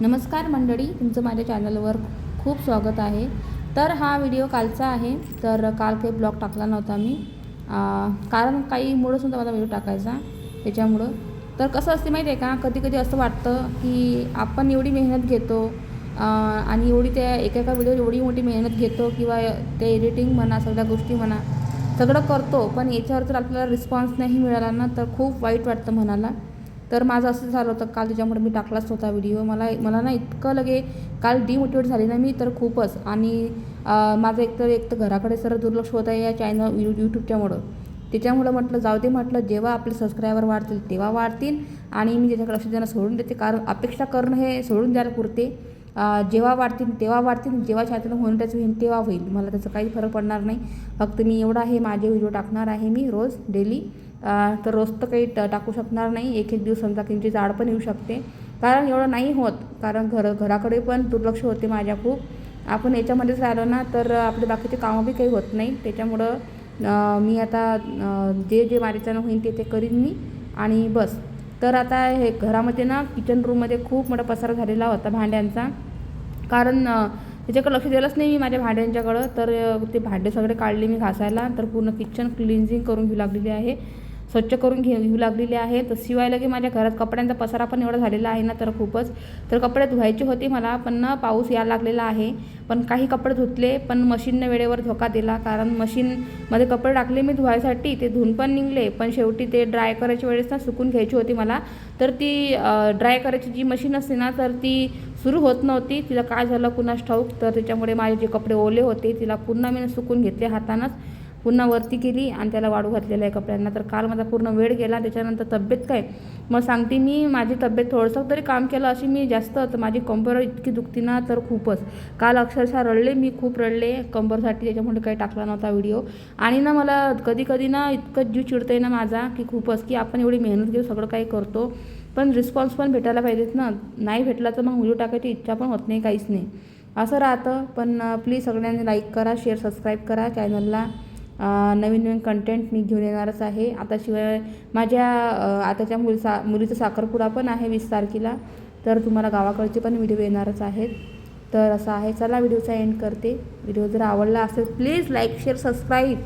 नमस्कार मंडळी तुमचं माझ्या चॅनलवर खूप स्वागत आहे. तर हा व्हिडिओ कालचा आहे तर काल काही ब्लॉग टाकला नव्हता मी. कारण काही मुळंच नव्हता माझा व्हिडिओ टाकायचा त्याच्यामुळं. तर कसं असते माहिती आहे का कधी कधी असं वाटतं की आपण एवढी मेहनत घेतो आणि एवढी त्या एका एका व्हिडिओ एवढी मोठी मेहनत घेतो किंवा ते एडिटिंग म्हणा सगळ्या गोष्टी म्हणा सगळं करतो पण याच्यावर जर आपल्याला रिस्पॉन्स नाही मिळाला ना तर खूप वाईट वाटतं म्हणाला तर माझं असं झालं होतं काल त्याच्यामुळे मी टाकलाच होता व्हिडिओ मला मला ना इतकं लगे काल डिमोटिवेट झाली ना मी तर खूपच. आणि माझं एकतर एक तर घराकडे सर दुर्लक्ष होत आहे या चॅनल यू यूट्यूबच्यामुळं त्याच्यामुळं म्हटलं जाऊ दे म्हटलं जेव्हा आपले सबस्क्रायबर वाढतील तेव्हा वाढतील. आणि मी त्याच्याकडे लक्ष देणं सोडून देते कारण अपेक्षा करणं हे सोडून द्यायला पुरते. जेव्हा वाढतील तेव्हा वाढतील जेव्हा चॅनल होईल होईल तेव्हा होईल. मला त्याचा काही फरक पडणार नाही. फक्त मी एवढा आहे माझे व्हिडिओ टाकणार आहे मी रोज डेली. तर रोज तर काही ट- टाकू शकणार नाही. एक एक दिवस समजा किंचित जाड पण येऊ शकते. कारण एवढं नाही होत. कारण घर घराकडे पण दुर्लक्ष होते माझ्या खूप. आपण याच्यामध्येच राहिलो ना तर आपले बाकीचे कामं बी काही होत नाही. त्याच्यामुळं मी आता जे जे माझ्याच्यानं होईल ते ते करीन मी. आणि बस. तर आता हे घरामध्ये ना किचन रूममध्ये खूप मोठा पसारा झालेला होता भांड्यांचा. कारण त्याच्याकडे लक्ष दिलंच नाही मी माझ्या भांड्यांच्याकडं. तर ते भांडे सगळे काढले मी घासायला. तर पूर्ण किचन क्लिन्झिंग करून घेऊ लागलेली आहे. स्वच्छ करून घे घेऊ लागलेली आहे. तर शिवायला की माझ्या घरात कपड्यांचा पसारा पण एवढा झालेला आहे ना तर खूपच. तर कपडे धुवायचे होते मला पण पाऊस यायला लागलेला आहे. पण काही कपडे धुतले पण मशीननं वेळेवर धोका दिला. कारण मशीनमध्ये कपडे टाकले मी धुवायसाठी. ते धुवून पण निघले पण शेवटी ते ड्राय करायच्या वेळेस ना सुकून घ्यायची होती मला. तर ती ड्राय करायची जी मशीन असते ना तर ती सुरू होत नव्हती. तिला काय झालं कुणास ठाऊक. तर त्याच्यामुळे माझे जे कपडे ओले होते तिला पुन्हा मी सुकून घेतले हातानंच. पुन्हा वरती केली आणि त्याला वाळू घातलेलं आहे कपड्यांना. तर काल माझा पूर्ण वेळ गेला त्याच्यानंतर तब्येत काय? मग सांगते मी माझी तब्येत थोडंसं तरी काम केलं अशी मी जास्त तर माझी कंबर इतकी दुखती ना तर खूपच. काल अक्षरशः रडले मी खूप रडले. कंबरसाठी त्याच्यामुळे काही टाकला नव्हता व्हिडिओ आणि ना मला कधी कधी ना इतकं जीव चिडतं आहे ना माझा की खूपच की आपण एवढी मेहनत घेऊ सगळं काही करतो पण रिस्पॉन्स पण भेटायला पाहिजेत ना. नाही भेटला तर मग व्हिडिओ टाकायची इच्छा पण होत नाही काहीच नाही. असं राहतं. पण प्लीज सगळ्यांनी लाईक करा शेअर सबस्क्राईब करा चॅनलला नवीन नवीन कंटेंट मी घेऊन येणारच आहे. आता शिवाय माझ्या आताच्या मुलीचा मुलीचा साखरपुडा पण आहे वीस तारखेला. तर तुम्हाला गावाकडचे पण व्हिडिओ येणारच आहेत. तर असं आहे. चला व्हिडिओचा एंड करते. व्हिडिओ जर आवडला असेल प्लीज लाईक शेअर सबस्क्राईब